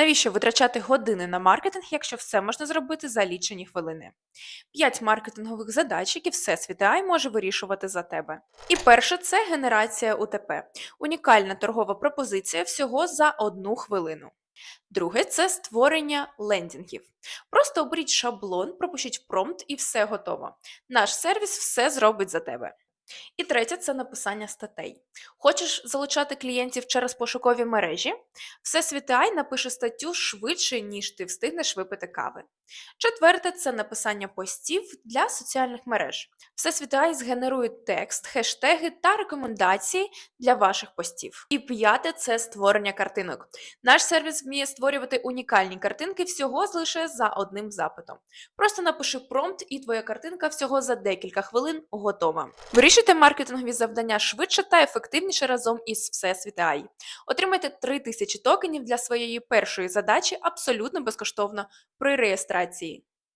Навіщо витрачати години на маркетинг, якщо все можна зробити за лічені хвилини? 5 маркетингових задач, які Всесвіт AI може вирішувати за тебе. І перше це генерація УТП. Унікальна торгова пропозиція всього за одну хвилину. Друге це створення лендінгів. Просто оберіть шаблон, пропишіть промпт і все готово. Наш сервіс все зробить за тебе. І третє це написання статей. Хочеш залучати клієнтів через пошукові мережі? Всесвіт AI напише статтю швидше, ніж ти встигнеш випити кави. Четверте це написання постів для соціальних мереж. Всесвіт AI згенерує текст, хештеги та рекомендації для ваших постів. І п'яте це створення картинок. Наш сервіс вміє створювати унікальні картинки всього лише за одним запитом. Просто напиши промпт, і твоя картинка всього за декілька хвилин готова. Вирішуйте маркетингові завдання швидше та ефективніше разом із Всесвіт AI. Отримайте 3000 токенів для своєї першої задачі абсолютно безкоштовно при реєстрації.